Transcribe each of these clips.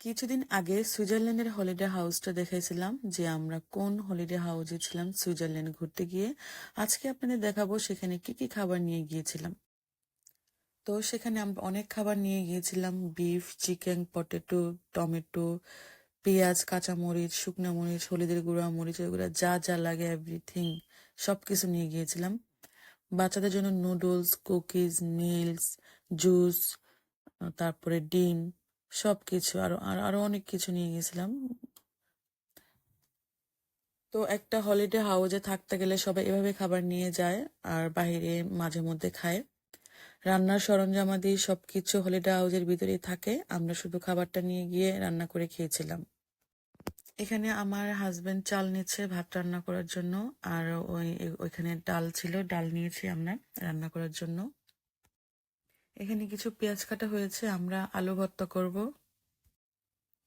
কিছুদিন আগে সুইজারল্যান্ডের হলিডে হাউসটা দেখাইছিলাম যে আমরা কোন হলিডে হাউসে ছিলাম সুইজারল্যান্ড ঘুরতে গিয়ে। আজকে আপনাদের দেখাবো সেখানে কি কি খাবার নিয়ে গিয়েছিলাম। তো সেখানে আমরা অনেক খাবার নিয়ে গিয়েছিলাম, বিফ, চিকেন, পটেটো, টমেটো, পেঁয়াজ, কাঁচামরিচ, শুকনো মরিচ, হলুদের গুঁড়া মরিচ এগুলো যা যা লাগে এভরিথিং সব কিছু নিয়ে গিয়েছিলাম। বাচ্চাদের জন্য নুডলস কুকিজ মিলস জুস তারপরে ডিম সব কিছু আরও, আর, আরও অনেক কিছু নিয়ে গেছিলাম। তো একটা হলিডে হাউজে থাকতে গেলে সবাই এভাবে খাবার নিয়ে যায় আর বাইরে মাঝে মধ্যে খায়। রান্নার সরঞ্জামাদি সবকিছু হলিডে হাউজের ভিতরেই থাকে। আমরা শুধু খাবারটা নিয়ে গিয়ে রান্না করে খেয়েছিলাম। এখানে আমার হাজবেন্ড চাল নিচ্ছে ভাত রান্না করার জন্য, আর ওই, ওইখানে ডাল ছিল, ডাল নিয়েছি আমরা রান্না করার জন্য। এখানে কিছু পেঁয়াজ কাটা হয়েছে, আমরা আলু ভর্তা করব।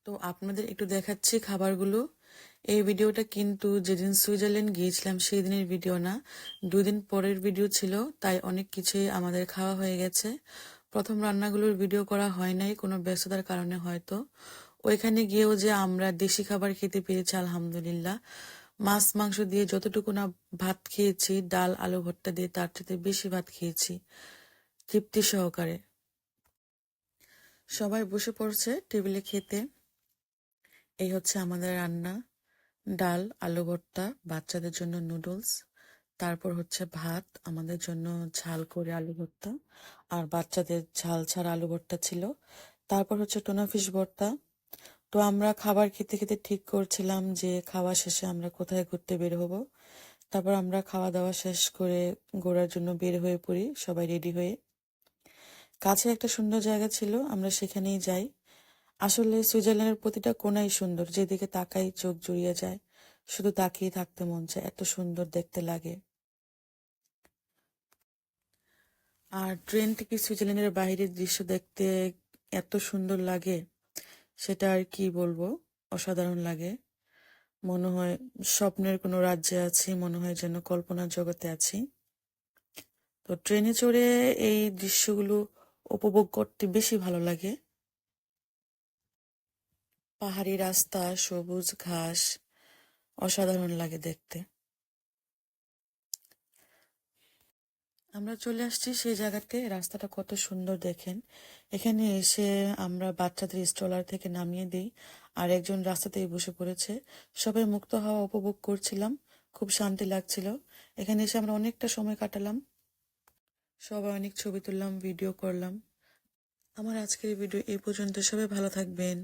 তো আপনাদের একটু দেখাচ্ছি খাবারগুলো। এই ভিডিওটা কিন্তু যেদিন সুইজারল্যান্ড গিয়েছিলাম সেই দিনের ভিডিও না, দুদিন পরের ভিডিও ছিল, তাই অনেক কিছুই আমাদের খাওয়া হয়ে গেছে। প্রথম রান্নাগুলোর ভিডিও করা হয় নাই, কোনো ব্যস্ততার কারণে হয়তো। ওইখানে গিয়েও যে আমরা দেশি খাবার খেতে পেরেছি, আলহামদুলিল্লাহ। মাছ, মাংস দিয়ে যতটুকু না ভাত খেয়েছি, ডাল, আলু ভর্তা দিয়ে তার থেকে বেশি ভাত খেয়েছি। তৃপ্তি সহকারে। সবাই বসে পড়ছে টেবিলে খেতে। এই হচ্ছে আমাদের রান্না। ডাল, আলু ভর্তা, বাচ্চাদের জন্য নুডলস। তারপর হচ্ছে ভাত, আমাদের জন্য ঝাল করে আলু ভর্তা। আর বাচ্চাদের ঝাল ছাড়া আলু ভর্তা ছিল। তারপর হচ্ছে টোনা ফিশ ভর্তা। তো আমরা খাবার খেতে খেতে ঠিক করছিলাম যে খাওয়া শেষে আমরা কোথায় ঘুরতে বের হব। তারপর আমরা খাওয়া দাওয়া শেষ করে ঘোরার জন্য বের হয়ে পড়ি, সবাই রেডি হয়ে। কাছে একটা সুন্দর জায়গা ছিল, আমরা সেখানেই যাই। আসলে সুইজারল্যান্ডের প্রতিটা কোনাই সুন্দর, যেদিকে তাকাই চোখ জুড়িয়ে যায়। শুধু তাকিয়ে থাকতে মন চায়, এত সুন্দর দেখতে লাগে। আর ট্রেন থেকে সুইজারল্যান্ডের বাইরের দৃশ্য দেখতে এত সুন্দর লাগে, সেটা আর কি বলব? অসাধারণ লাগে। মনে হয় স্বপ্নের কোনো রাজ্যে আছি, মনে হয় যেন কল্পনার জগতে আছি। তো ট্রেনে চড়ে এই দৃশ্যগুলো উপভোগ করতে বেশি ভালো লাগে। পাহাড়ি রাস্তা, সবুজ ঘাস, অসাধারণ লাগে দেখতে। আমরা চলে আসছি সেই জায়গাতে, রাস্তাটা কত সুন্দর দেখেন। এখানে এসে আমরা বাচ্চাদের স্ট্রলার থেকে নামিয়ে দিই, আর একজন রাস্তাতেই বসে পড়েছে। সবাই মুক্ত হাওয়া উপভোগ করছিলাম, খুব শান্তি লাগছিল। এখানে এসে আমরা অনেকটা সময় কাটালাম। সবাই অনেক ছবি তুললাম ভিডিও করলাম। আমার আজকের ভিডিও এই পর্যন্ত। সবাই ভালো থাকবেন।